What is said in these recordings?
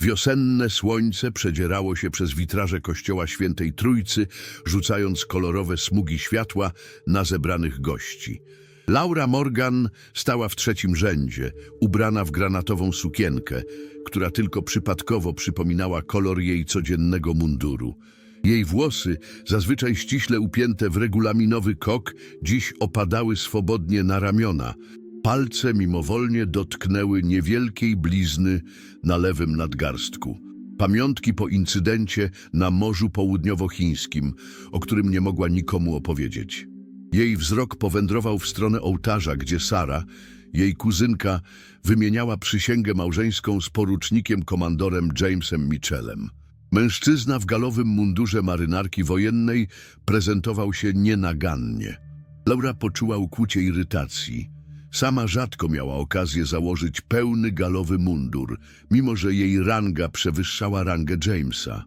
Wiosenne słońce przedzierało się przez witraże kościoła Świętej Trójcy, rzucając kolorowe smugi światła na zebranych gości. Laura Morgan stała w trzecim rzędzie, ubrana w granatową sukienkę, która tylko przypadkowo przypominała kolor jej codziennego munduru. Jej włosy, zazwyczaj ściśle upięte w regulaminowy kok, dziś opadały swobodnie na ramiona. Palce mimowolnie dotknęły niewielkiej blizny na lewym nadgarstku. Pamiątki po incydencie na Morzu Południowochińskim, o którym nie mogła nikomu opowiedzieć. Jej wzrok powędrował w stronę ołtarza, gdzie Sara, jej kuzynka, wymieniała przysięgę małżeńską z porucznikiem komandorem Jamesem Mitchellem. Mężczyzna w galowym mundurze marynarki wojennej prezentował się nienagannie. Laura poczuła ukłucie irytacji. Sama rzadko miała okazję założyć pełny galowy mundur, mimo że jej ranga przewyższała rangę Jamesa.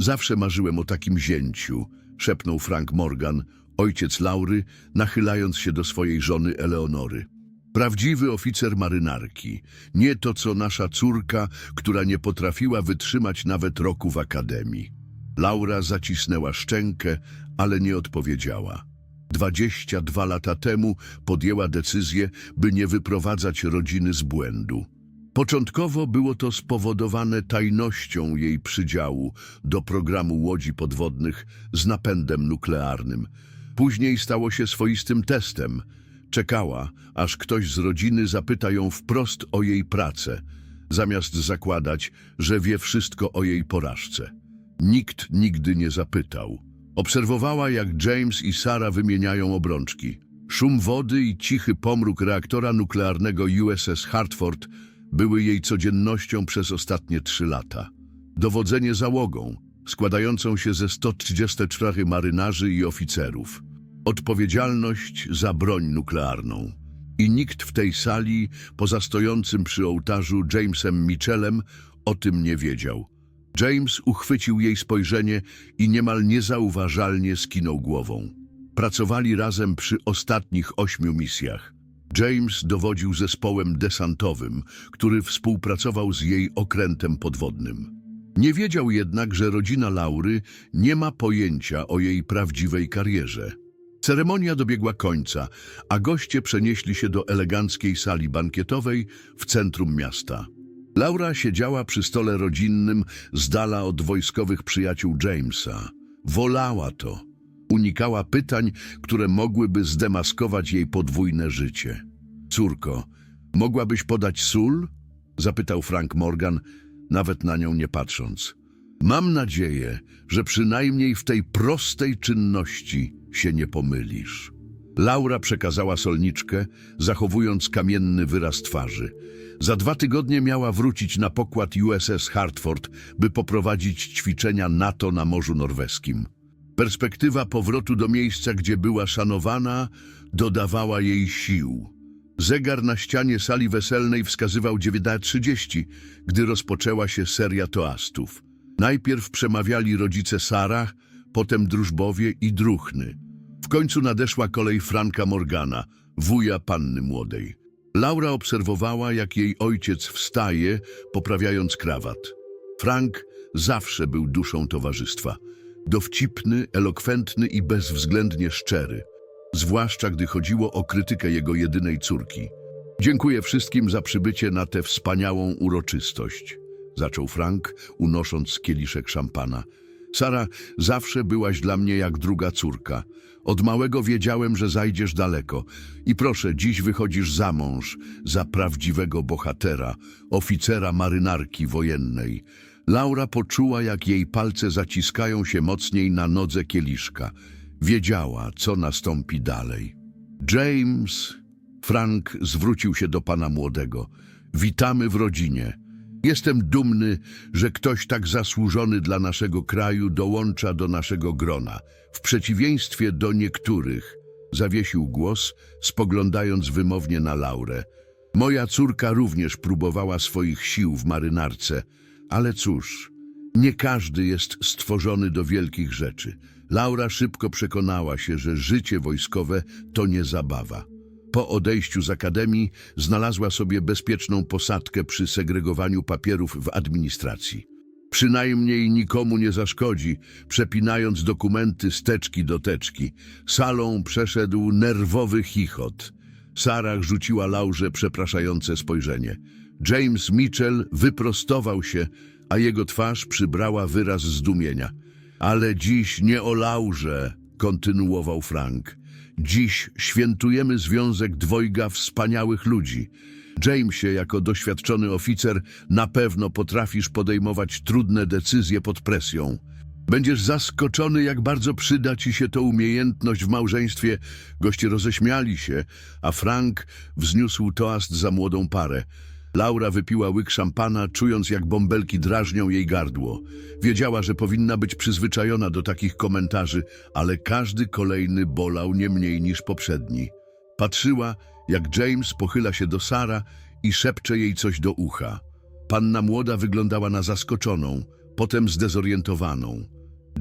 Zawsze marzyłem o takim zięciu, szepnął Frank Morgan, ojciec Laury, nachylając się do swojej żony Eleonory. Prawdziwy oficer marynarki, nie to co nasza córka, która nie potrafiła wytrzymać nawet roku w akademii. Laura zacisnęła szczękę, ale nie odpowiedziała. Dwadzieścia dwa lata temu podjęła decyzję, by nie wyprowadzać rodziny z błędu. Początkowo było to spowodowane tajnością jej przydziału do programu łodzi podwodnych z napędem nuklearnym. Później stało się swoistym testem. Czekała, aż ktoś z rodziny zapyta ją wprost o jej pracę, zamiast zakładać, że wie wszystko o jej porażce. Nikt nigdy nie zapytał. Obserwowała, jak James i Sara wymieniają obrączki. Szum wody i cichy pomruk reaktora nuklearnego USS Hartford były jej codziennością przez ostatnie trzy lata. Dowodzenie załogą, składającą się ze 134 marynarzy i oficerów. Odpowiedzialność za broń nuklearną. I nikt w tej sali, poza stojącym przy ołtarzu Jamesem Mitchellem, o tym nie wiedział. James uchwycił jej spojrzenie i niemal niezauważalnie skinął głową. Pracowali razem przy ostatnich ośmiu misjach. James dowodził zespołem desantowym, który współpracował z jej okrętem podwodnym. Nie wiedział jednak, że rodzina Laury nie ma pojęcia o jej prawdziwej karierze. Ceremonia dobiegła końca, a goście przenieśli się do eleganckiej sali bankietowej w centrum miasta. Laura siedziała przy stole rodzinnym z dala od wojskowych przyjaciół Jamesa. Wolała to. Unikała pytań, które mogłyby zdemaskować jej podwójne życie. Córko, mogłabyś podać sól? Zapytał Frank Morgan, nawet na nią nie patrząc. Mam nadzieję, że przynajmniej w tej prostej czynności się nie pomylisz. Laura przekazała solniczkę, zachowując kamienny wyraz twarzy. Za dwa tygodnie miała wrócić na pokład USS Hartford, by poprowadzić ćwiczenia NATO na Morzu Norweskim. Perspektywa powrotu do miejsca, gdzie była szanowana, dodawała jej sił. Zegar na ścianie sali weselnej wskazywał 9.30, gdy rozpoczęła się seria toastów. Najpierw przemawiali rodzice Sara, potem drużbowie i druchny. W końcu nadeszła kolej Franka Morgana, wuja panny młodej. Laura obserwowała, jak jej ojciec wstaje, poprawiając krawat. Frank zawsze był duszą towarzystwa. Dowcipny, elokwentny i bezwzględnie szczery. Zwłaszcza gdy chodziło o krytykę jego jedynej córki. Dziękuję wszystkim za przybycie na tę wspaniałą uroczystość, zaczął Frank, unosząc kieliszek szampana. Sara, zawsze byłaś dla mnie jak druga córka. Od małego wiedziałem, że zajdziesz daleko. I proszę, dziś wychodzisz za mąż, za prawdziwego bohatera, oficera marynarki wojennej. Laura poczuła, jak jej palce zaciskają się mocniej na nodze kieliszka. Wiedziała, co nastąpi dalej. James, Frank zwrócił się do pana młodego. Witamy w rodzinie. Jestem dumny, że ktoś tak zasłużony dla naszego kraju dołącza do naszego grona. W przeciwieństwie do niektórych, zawiesił głos, spoglądając wymownie na Laurę. Moja córka również próbowała swoich sił w marynarce, ale cóż, nie każdy jest stworzony do wielkich rzeczy. Laura szybko przekonała się, że życie wojskowe to nie zabawa. Po odejściu z akademii znalazła sobie bezpieczną posadkę przy segregowaniu papierów w administracji. Przynajmniej nikomu nie zaszkodzi, przepinając dokumenty z teczki do teczki. Salą przeszedł nerwowy chichot. Sarah rzuciła Laurze przepraszające spojrzenie. James Mitchell wyprostował się, a jego twarz przybrała wyraz zdumienia. Ale dziś nie o Laurze, kontynuował Frank. Dziś świętujemy związek dwojga wspaniałych ludzi. Jamesie, jako doświadczony oficer, na pewno potrafisz podejmować trudne decyzje pod presją. Będziesz zaskoczony, jak bardzo przyda ci się to umiejętność w małżeństwie. Goście roześmiali się, a Frank wzniósł toast za młodą parę. Laura wypiła łyk szampana, czując jak bąbelki drażnią jej gardło. Wiedziała, że powinna być przyzwyczajona do takich komentarzy, ale każdy kolejny bolał nie mniej niż poprzedni. Patrzyła, jak James pochyla się do Sara i szepcze jej coś do ucha. Panna młoda wyglądała na zaskoczoną, potem zdezorientowaną.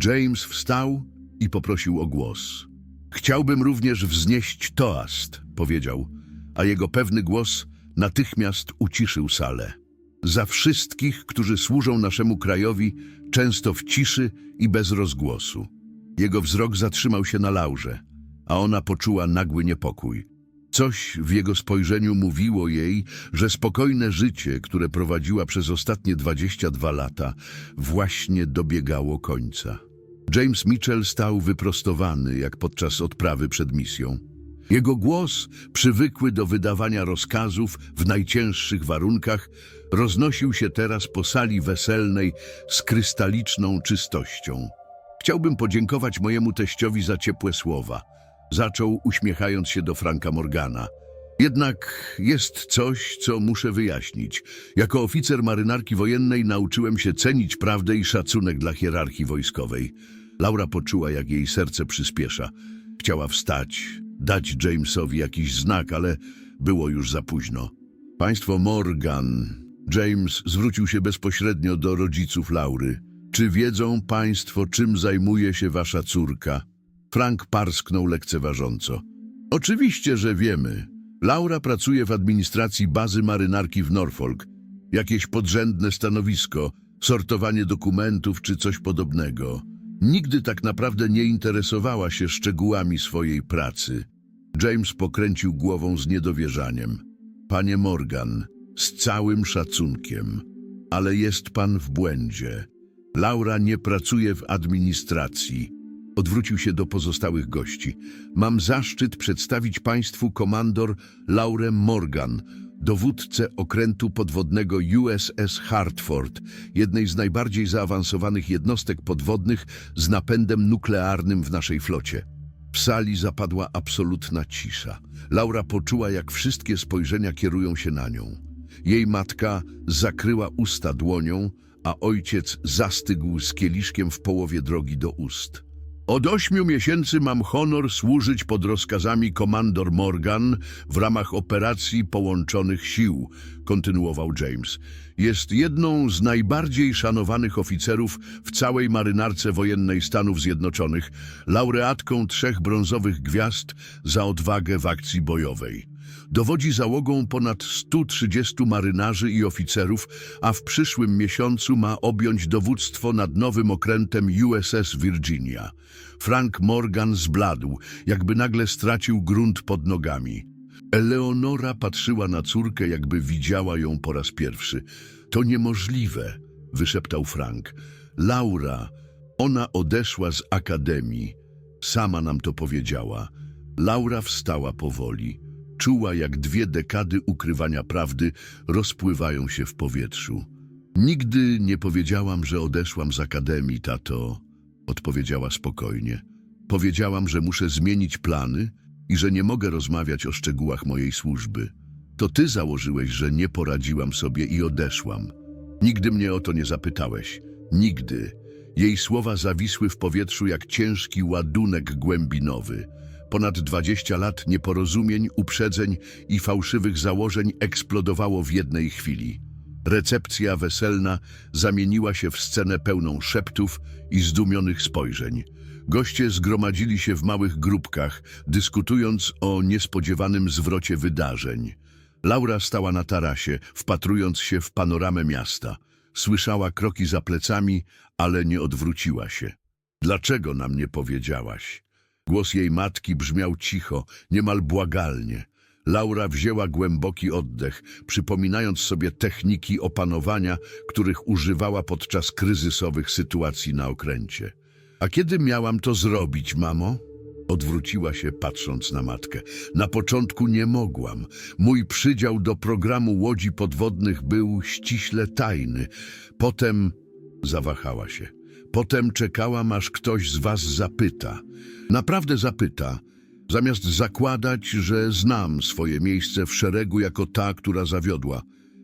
James wstał i poprosił o głos. Chciałbym również wznieść toast, powiedział, a jego pewny głos natychmiast uciszył salę. Za wszystkich, którzy służą naszemu krajowi, często w ciszy i bez rozgłosu. Jego wzrok zatrzymał się na Laurze, a ona poczuła nagły niepokój. Coś w jego spojrzeniu mówiło jej, że spokojne życie, które prowadziła przez ostatnie 22 lata, właśnie dobiegało końca. James Mitchell stał wyprostowany, jak podczas odprawy przed misją. Jego głos, przywykły do wydawania rozkazów w najcięższych warunkach, roznosił się teraz po sali weselnej z krystaliczną czystością. Chciałbym podziękować mojemu teściowi za ciepłe słowa. Zaczął uśmiechając się do Franka Morgana. Jednak jest coś, co muszę wyjaśnić. Jako oficer marynarki wojennej nauczyłem się cenić prawdę i szacunek dla hierarchii wojskowej. Laura poczuła, jak jej serce przyspiesza. Chciała wstać, dać Jamesowi jakiś znak, ale było już za późno. Państwo Morgan. James zwrócił się bezpośrednio do rodziców Laury. Czy wiedzą państwo, czym zajmuje się wasza córka? Frank parsknął lekceważąco. Oczywiście, że wiemy. Laura pracuje w administracji bazy marynarki w Norfolk. Jakieś podrzędne stanowisko, sortowanie dokumentów czy coś podobnego. Nigdy tak naprawdę nie interesowała się szczegółami swojej pracy. James pokręcił głową z niedowierzaniem. Panie Morgan, z całym szacunkiem, ale jest pan w błędzie. Laura nie pracuje w administracji. Odwrócił się do pozostałych gości. Mam zaszczyt przedstawić państwu komandor Laurę Morgan, dowódcę okrętu podwodnego USS Hartford, jednej z najbardziej zaawansowanych jednostek podwodnych z napędem nuklearnym w naszej flocie. W sali zapadła absolutna cisza. Laura poczuła, jak wszystkie spojrzenia kierują się na nią. Jej matka zakryła usta dłonią, a ojciec zastygł z kieliszkiem w połowie drogi do ust. Od ośmiu miesięcy mam honor służyć pod rozkazami komandor Morgan w ramach operacji połączonych sił, kontynuował James. Jest jedną z najbardziej szanowanych oficerów w całej marynarce wojennej Stanów Zjednoczonych, laureatką trzech brązowych gwiazd za odwagę w akcji bojowej. Dowodzi załogą ponad 130 marynarzy i oficerów, a w przyszłym miesiącu ma objąć dowództwo nad nowym okrętem USS Virginia. Frank Morgan zbladł, jakby nagle stracił grunt pod nogami. Eleonora patrzyła na córkę, jakby widziała ją po raz pierwszy. To niemożliwe, wyszeptał Frank. Laura, ona odeszła z akademii. Sama nam to powiedziała. Laura wstała powoli. Czuła, jak dwie dekady ukrywania prawdy rozpływają się w powietrzu. Nigdy nie powiedziałam, że odeszłam z akademii, tato, odpowiedziała spokojnie. Powiedziałam, że muszę zmienić plany i że nie mogę rozmawiać o szczegółach mojej służby. To ty założyłeś, że nie poradziłam sobie i odeszłam. Nigdy mnie o to nie zapytałeś. Nigdy. Jej słowa zawisły w powietrzu jak ciężki ładunek głębinowy. Ponad 20 lat nieporozumień, uprzedzeń i fałszywych założeń eksplodowało w jednej chwili. Recepcja weselna zamieniła się w scenę pełną szeptów i zdumionych spojrzeń. Goście zgromadzili się w małych grupkach, dyskutując o niespodziewanym zwrocie wydarzeń. Laura stała na tarasie, wpatrując się w panoramę miasta. Słyszała kroki za plecami, ale nie odwróciła się. Dlaczego nam nie powiedziałaś? Głos jej matki brzmiał cicho, niemal błagalnie. Laura wzięła głęboki oddech, przypominając sobie techniki opanowania, których używała podczas kryzysowych sytuacji na okręcie. A kiedy miałam to zrobić, mamo? Odwróciła się, patrząc na matkę. Na początku nie mogłam. Mój przydział do programu łodzi podwodnych był ściśle tajny. Potem zawahała się. Potem czekałam, aż ktoś z was zapyta. Naprawdę zapyta, zamiast zakładać, że znam swoje miejsce w szeregu jako ta, która zawiodła.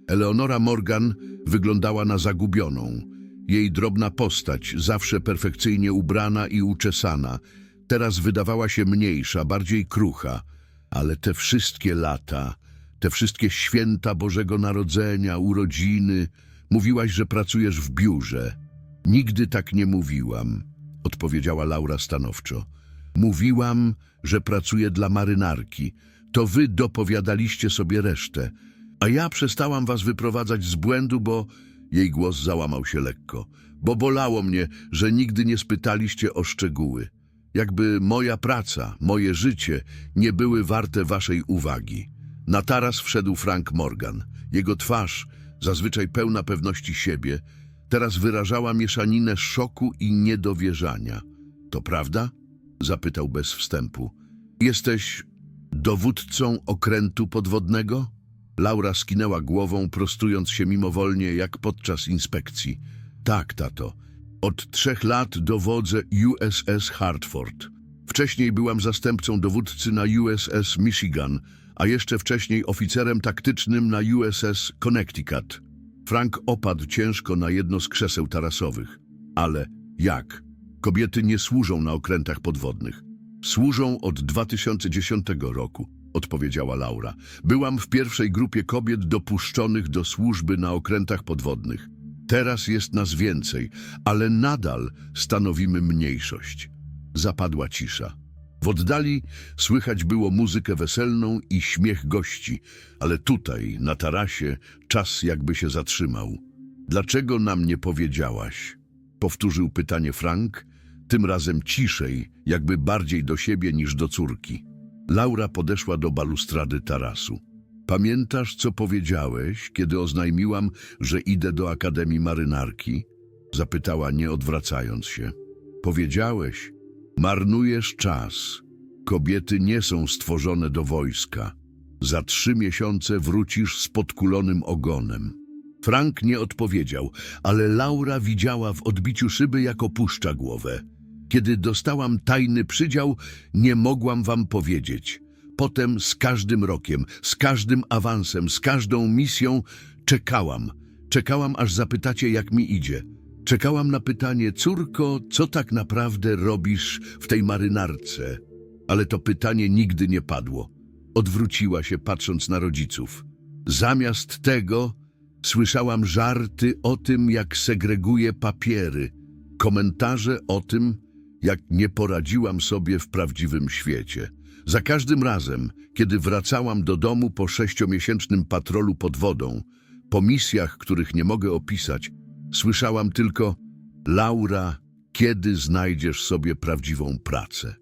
Eleonora Morgan wyglądała na zagubioną. Jej drobna postać, zawsze perfekcyjnie ubrana i uczesana, teraz wydawała się mniejsza, bardziej krucha. Ale te wszystkie lata, te wszystkie święta Bożego Narodzenia, urodziny, mówiłaś, że pracujesz w biurze. Nigdy tak nie mówiłam, odpowiedziała Laura stanowczo. Mówiłam, że pracuję dla marynarki. To wy dopowiadaliście sobie resztę. A ja przestałam was wyprowadzać z błędu, bo... Jej głos załamał się lekko. Bo bolało mnie, że nigdy nie spytaliście o szczegóły. Jakby moja praca, moje życie nie były warte waszej uwagi. Na taras wszedł Frank Morgan. Jego twarz, zazwyczaj pełna pewności siebie, teraz wyrażała mieszaninę szoku i niedowierzania. To prawda? Zapytał bez wstępu. Jesteś dowódcą okrętu podwodnego? Laura skinęła głową, prostując się mimowolnie, jak podczas inspekcji. Tak, tato. Od trzech lat dowodzę USS Hartford. Wcześniej byłam zastępcą dowódcy na USS Michigan, a jeszcze wcześniej oficerem taktycznym na USS Connecticut. Frank opadł ciężko na jedno z krzeseł tarasowych. Ale jak? Kobiety nie służą na okrętach podwodnych. Służą od 2010 roku, odpowiedziała Laura. Byłam w pierwszej grupie kobiet dopuszczonych do służby na okrętach podwodnych. Teraz jest nas więcej, ale nadal stanowimy mniejszość. Zapadła cisza. W oddali słychać było muzykę weselną i śmiech gości, ale tutaj, na tarasie, czas jakby się zatrzymał. Dlaczego nam nie powiedziałaś? Powtórzył pytanie Frank, tym razem ciszej, jakby bardziej do siebie niż do córki. Laura podeszła do balustrady tarasu. Pamiętasz, co powiedziałeś, kiedy oznajmiłam, że idę do Akademii Marynarki? Zapytała, nie odwracając się. Powiedziałeś, marnujesz czas. Kobiety nie są stworzone do wojska. Za trzy miesiące wrócisz z podkulonym ogonem. Frank nie odpowiedział, ale Laura widziała w odbiciu szyby, jak opuszcza głowę. Kiedy dostałam tajny przydział, nie mogłam wam powiedzieć. Potem z każdym rokiem, z każdym awansem, z każdą misją czekałam. Czekałam, aż zapytacie, jak mi idzie. Czekałam na pytanie, córko, co tak naprawdę robisz w tej marynarce? Ale to pytanie nigdy nie padło. Odwróciła się, patrząc na rodziców. Zamiast tego słyszałam żarty o tym, jak segreguję papiery, komentarze o tym, jak nie poradziłam sobie w prawdziwym świecie. Za każdym razem, kiedy wracałam do domu po sześciomiesięcznym patrolu pod wodą, po misjach, których nie mogę opisać, słyszałam tylko Laura, kiedy znajdziesz sobie prawdziwą pracę?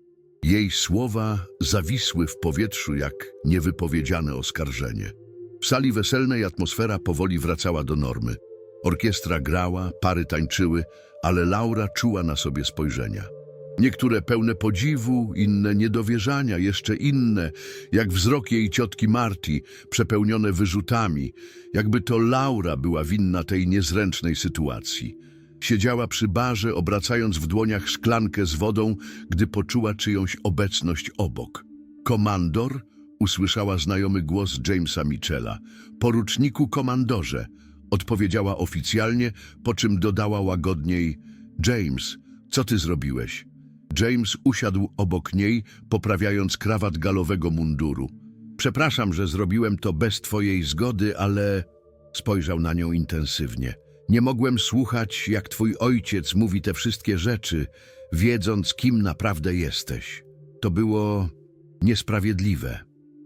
Jej słowa zawisły w powietrzu jak niewypowiedziane oskarżenie. W sali weselnej atmosfera powoli wracała do normy. Orkiestra grała, pary tańczyły, ale Laura czuła na sobie spojrzenia. Niektóre pełne podziwu, inne niedowierzania, jeszcze inne, jak wzrok jej ciotki Marti, przepełnione wyrzutami, jakby to Laura była winna tej niezręcznej sytuacji. Siedziała przy barze, obracając w dłoniach szklankę z wodą, gdy poczuła czyjąś obecność obok. Komandor usłyszała znajomy głos Jamesa Michela. Poruczniku komandorze, odpowiedziała oficjalnie, po czym dodała łagodniej: James, co ty zrobiłeś? James usiadł obok niej, poprawiając krawat galowego munduru. Przepraszam, że zrobiłem to bez twojej zgody, ale... Spojrzał na nią intensywnie. Nie mogłem słuchać, jak twój ojciec mówi te wszystkie rzeczy, wiedząc, kim naprawdę jesteś. To było niesprawiedliwe.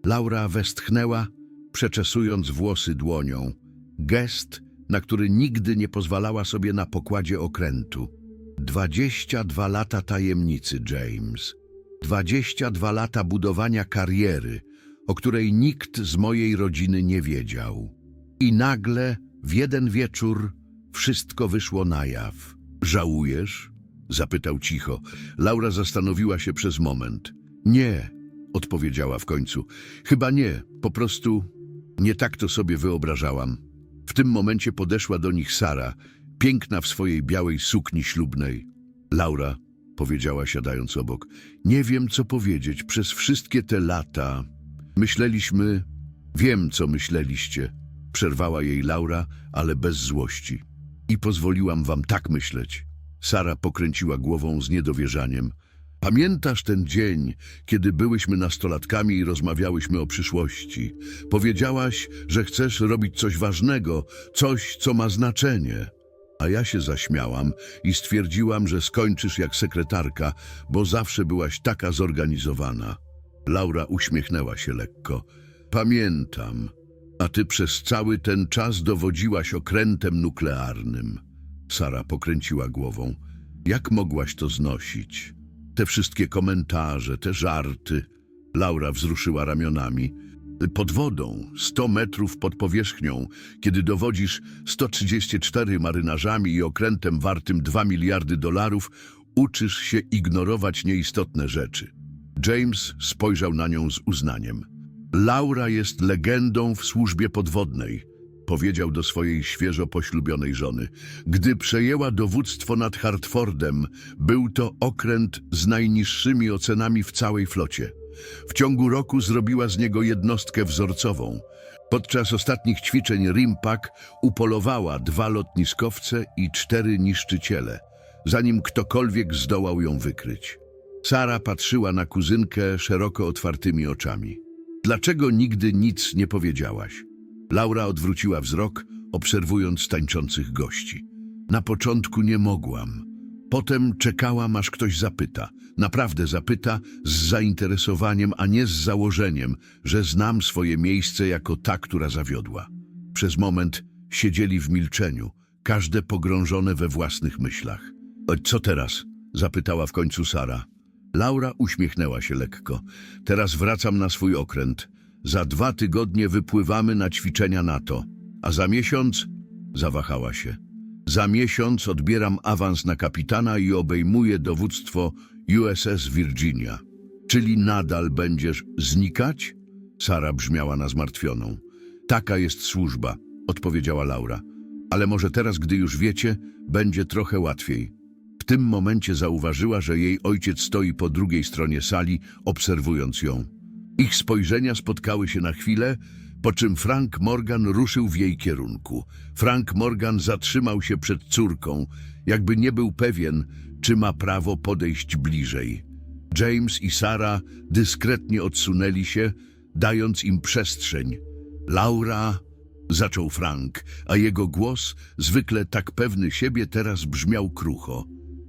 Laura westchnęła, przeczesując włosy dłonią. Gest, na który nigdy nie pozwalała sobie na pokładzie okrętu. Dwadzieścia dwa lata tajemnicy, James. Dwadzieścia dwa lata budowania kariery, o której nikt z mojej rodziny nie wiedział. I nagle, w jeden wieczór, wszystko wyszło na jaw. Żałujesz? Zapytał cicho. Laura zastanowiła się przez moment. Nie, odpowiedziała w końcu. Chyba nie, po prostu nie tak to sobie wyobrażałam. W tym momencie podeszła do nich Sara, piękna w swojej białej sukni ślubnej. Laura, powiedziała siadając obok, nie wiem co powiedzieć. Przez wszystkie te lata myśleliśmy... Wiem, co myśleliście. Przerwała jej Laura, ale bez złości. I pozwoliłam wam tak myśleć. Sara pokręciła głową z niedowierzaniem. Pamiętasz ten dzień, kiedy byłyśmy nastolatkami i rozmawiałyśmy o przyszłości? Powiedziałaś, że chcesz robić coś ważnego, coś, co ma znaczenie. A ja się zaśmiałam i stwierdziłam, że skończysz jak sekretarka, bo zawsze byłaś taka zorganizowana. Laura uśmiechnęła się lekko. Pamiętam. A ty przez cały ten czas dowodziłaś okrętem nuklearnym. Sara pokręciła głową. Jak mogłaś to znosić? Te wszystkie komentarze, te żarty. Laura wzruszyła ramionami. Pod wodą, 100 metrów pod powierzchnią, kiedy dowodzisz 134 marynarzami i okrętem wartym 2 miliardy dolarów, uczysz się ignorować nieistotne rzeczy. James spojrzał na nią z uznaniem. Laura jest legendą w służbie podwodnej, powiedział do swojej świeżo poślubionej żony. Gdy przejęła dowództwo nad Hartfordem, był to okręt z najniższymi ocenami w całej flocie. W ciągu roku zrobiła z niego jednostkę wzorcową. Podczas ostatnich ćwiczeń Rimpak upolowała dwa lotniskowce i cztery niszczyciele, zanim ktokolwiek zdołał ją wykryć. Sara patrzyła na kuzynkę szeroko otwartymi oczami. Dlaczego nigdy nic nie powiedziałaś? Laura odwróciła wzrok, obserwując tańczących gości. Na początku nie mogłam. Potem czekałam, aż ktoś zapyta. Naprawdę zapyta z zainteresowaniem, a nie z założeniem, że znam swoje miejsce jako ta, która zawiodła. Przez moment siedzieli w milczeniu, każde pogrążone we własnych myślach. "O, Co teraz? zapytała w końcu Sara. Laura uśmiechnęła się lekko. Teraz wracam na swój okręt. Za dwa tygodnie wypływamy na ćwiczenia NATO. A za miesiąc... Zawahała się. Za miesiąc odbieram awans na kapitana i obejmuję dowództwo USS Virginia. Czyli nadal będziesz znikać? Sara brzmiała na zmartwioną. Taka jest służba, odpowiedziała Laura. Ale może teraz, gdy już wiecie, będzie trochę łatwiej. W tym momencie zauważyła, że jej ojciec stoi po drugiej stronie sali, obserwując ją. Ich spojrzenia spotkały się na chwilę, po czym Frank Morgan ruszył w jej kierunku. Frank Morgan zatrzymał się przed córką, jakby nie był pewien, czy ma prawo podejść bliżej. James i Sara dyskretnie odsunęli się, dając im przestrzeń. Laura, zaczął Frank, a jego głos, zwykle tak pewny siebie, teraz brzmiał krucho.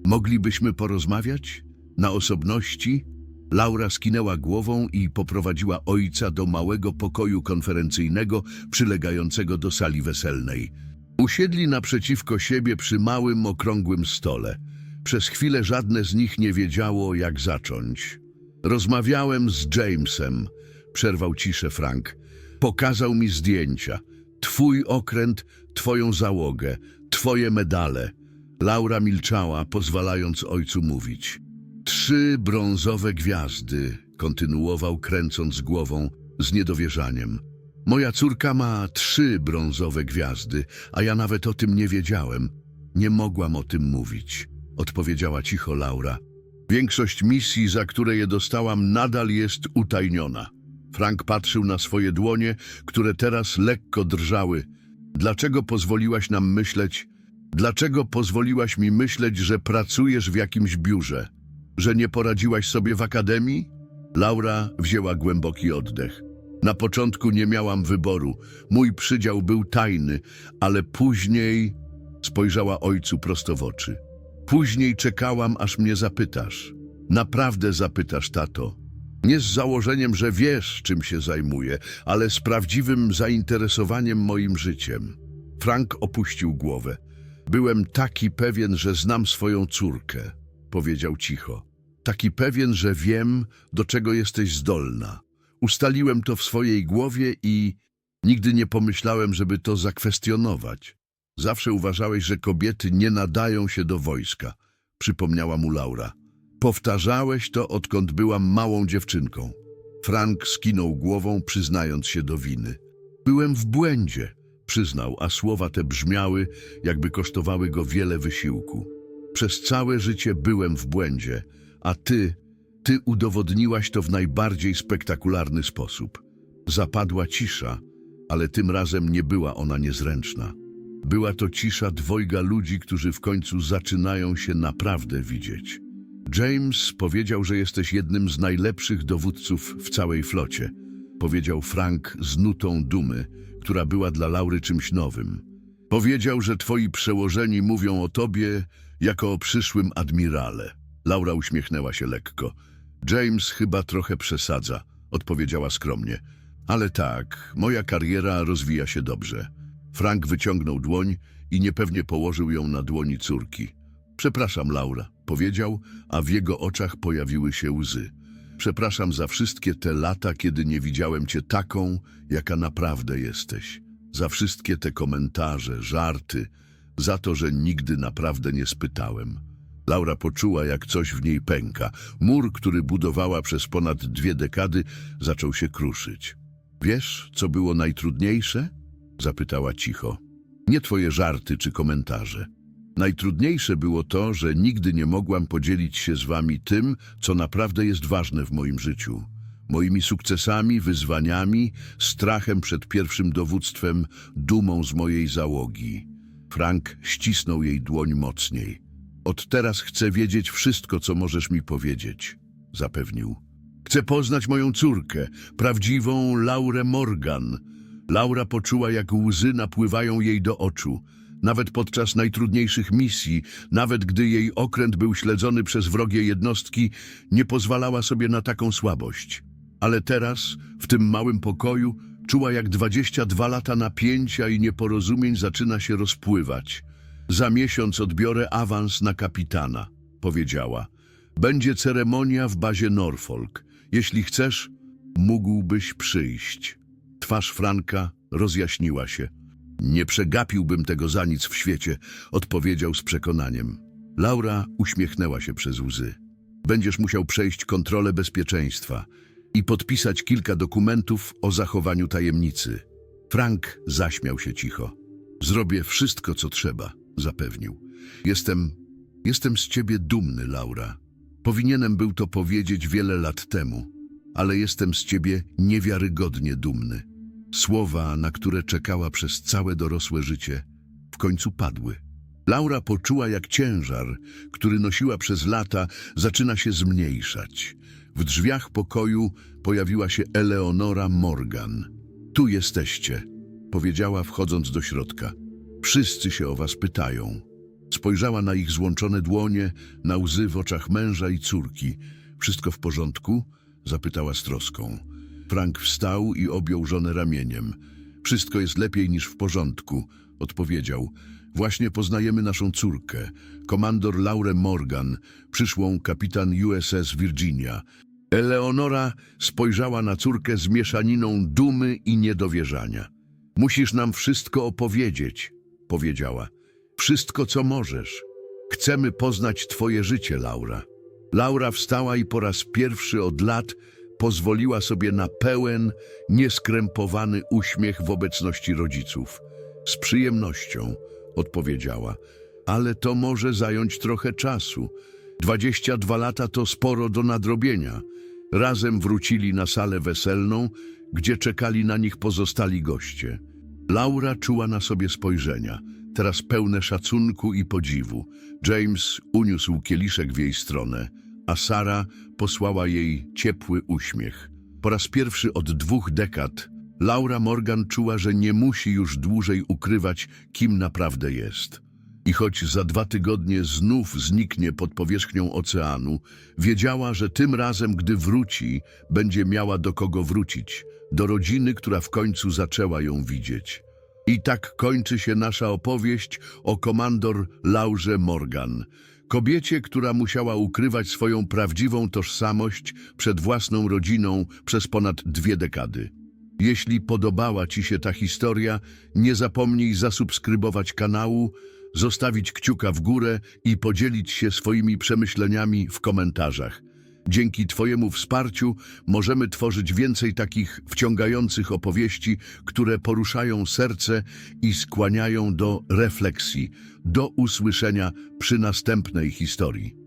Moglibyśmy porozmawiać? Na osobności? Laura skinęła głową i poprowadziła ojca do małego pokoju konferencyjnego przylegającego do sali weselnej. Usiedli naprzeciwko siebie przy małym, okrągłym stole. Przez chwilę żadne z nich nie wiedziało, jak zacząć. Rozmawiałem z Jamesem, przerwał ciszę Frank. Pokazał mi zdjęcia. Twój okręt, twoją załogę, twoje medale. Laura milczała, pozwalając ojcu mówić. Trzy brązowe gwiazdy, kontynuował kręcąc głową z niedowierzaniem. Moja córka ma trzy brązowe gwiazdy, a ja nawet o tym nie wiedziałem. Nie mogłam o tym mówić, odpowiedziała cicho Laura. Większość misji, za które je dostałam, nadal jest utajniona. Frank patrzył na swoje dłonie, które teraz lekko drżały. Dlaczego pozwoliłaś nam myśleć, dlaczego pozwoliłaś mi myśleć, że pracujesz w jakimś biurze? Że nie poradziłaś sobie w akademii? Laura wzięła głęboki oddech. Na początku nie miałam wyboru. Mój przydział był tajny, ale później spojrzała ojcu prosto w oczy. Później czekałam, aż mnie zapytasz. Naprawdę zapytasz, tato. Nie z założeniem, że wiesz, czym się zajmuję, ale z prawdziwym zainteresowaniem moim życiem. Frank opuścił głowę. Byłem taki pewien, że znam swoją córkę, powiedział cicho. Taki pewien, że wiem, do czego jesteś zdolna. Ustaliłem to w swojej głowie i nigdy nie pomyślałem, żeby to zakwestionować. Zawsze uważałeś, że kobiety nie nadają się do wojska, przypomniała mu Laura. Powtarzałeś to, odkąd byłam małą dziewczynką. Frank skinął głową, przyznając się do winy. Byłem w błędzie, przyznał, a słowa te brzmiały, jakby kosztowały go wiele wysiłku. Przez całe życie byłem w błędzie, a ty, ty udowodniłaś to w najbardziej spektakularny sposób. Zapadła cisza, ale tym razem nie była ona niezręczna. Była to cisza dwojga ludzi, którzy w końcu zaczynają się naprawdę widzieć. James powiedział, że jesteś jednym z najlepszych dowódców w całej flocie. Powiedział Frank z nutą dumy, która była dla Laury czymś nowym. Powiedział, że twoi przełożeni mówią o tobie jako o przyszłym admirale. Laura uśmiechnęła się lekko. James chyba trochę przesadza, odpowiedziała skromnie. Ale tak, moja kariera rozwija się dobrze. Frank wyciągnął dłoń i niepewnie położył ją na dłoni córki. Przepraszam, Laura, powiedział, a w jego oczach pojawiły się łzy. Przepraszam za wszystkie te lata, kiedy nie widziałem cię taką, jaka naprawdę jesteś. Za wszystkie te komentarze, żarty, za to, że nigdy naprawdę nie spytałem. Laura poczuła, jak coś w niej pęka. Mur, który budowała przez ponad dwie dekady, zaczął się kruszyć. Wiesz, co było najtrudniejsze? Zapytała cicho. Nie twoje żarty czy komentarze. Najtrudniejsze było to, że nigdy nie mogłam podzielić się z wami tym, co naprawdę jest ważne w moim życiu. Moimi sukcesami, wyzwaniami, strachem przed pierwszym dowództwem, dumą z mojej załogi. Frank ścisnął jej dłoń mocniej. Od teraz chcę wiedzieć wszystko, co możesz mi powiedzieć, zapewnił. Chcę poznać moją córkę, prawdziwą Laurę Morgan. Laura poczuła, jak łzy napływają jej do oczu. Nawet podczas najtrudniejszych misji, nawet gdy jej okręt był śledzony przez wrogie jednostki, nie pozwalała sobie na taką słabość. Ale teraz, w tym małym pokoju, czuła jak 22 lata napięcia i nieporozumień zaczyna się rozpływać. Za miesiąc odbiorę awans na kapitana, powiedziała. Będzie ceremonia w bazie Norfolk. Jeśli chcesz, mógłbyś przyjść. Twarz Franka rozjaśniła się. Nie przegapiłbym tego za nic w świecie, odpowiedział z przekonaniem. Laura uśmiechnęła się przez łzy. Będziesz musiał przejść kontrolę bezpieczeństwa i podpisać kilka dokumentów o zachowaniu tajemnicy. Frank zaśmiał się cicho. Zrobię wszystko, co trzeba, zapewnił. Jestem, jestem z ciebie dumny, Laura. Powinienem był to powiedzieć wiele lat temu, ale jestem z ciebie niewiarygodnie dumny. Słowa, na które czekała przez całe dorosłe życie, w końcu padły. Laura poczuła, jak ciężar, który nosiła przez lata, zaczyna się zmniejszać. W drzwiach pokoju pojawiła się Eleonora Morgan. Tu jesteście, powiedziała, wchodząc do środka. Wszyscy się o was pytają. Spojrzała na ich złączone dłonie, na łzy w oczach męża i córki. Wszystko w porządku? Zapytała z troską. Frank wstał i objął żonę ramieniem. Wszystko jest lepiej niż w porządku, odpowiedział. Właśnie poznajemy naszą córkę, komandor Laurę Morgan, przyszłą kapitan USS Virginia. Eleonora spojrzała na córkę z mieszaniną dumy i niedowierzania. Musisz nam wszystko opowiedzieć, powiedziała. Wszystko, co możesz. Chcemy poznać twoje życie, Laura. Laura wstała i po raz pierwszy od lat pozwoliła sobie na pełen, nieskrępowany uśmiech w obecności rodziców. Z przyjemnością, odpowiedziała, ale to może zająć trochę czasu. Dwadzieścia dwa lata to sporo do nadrobienia. Razem wrócili na salę weselną, gdzie czekali na nich pozostali goście. Laura czuła na sobie spojrzenia, teraz pełne szacunku i podziwu. James uniósł kieliszek w jej stronę, a Sara posłała jej ciepły uśmiech. Po raz pierwszy od dwóch dekad Laura Morgan czuła, że nie musi już dłużej ukrywać, kim naprawdę jest. I choć za dwa tygodnie znów zniknie pod powierzchnią oceanu, wiedziała, że tym razem, gdy wróci, będzie miała do kogo wrócić, do rodziny, która w końcu zaczęła ją widzieć. I tak kończy się nasza opowieść o komandor Laurze Morgan, kobiecie, która musiała ukrywać swoją prawdziwą tożsamość przed własną rodziną przez ponad dwie dekady. Jeśli podobała Ci się ta historia, nie zapomnij zasubskrybować kanału, zostawić kciuka w górę i podzielić się swoimi przemyśleniami w komentarzach. Dzięki Twojemu wsparciu możemy tworzyć więcej takich wciągających opowieści, które poruszają serce i skłaniają do refleksji. Do usłyszenia przy następnej historii.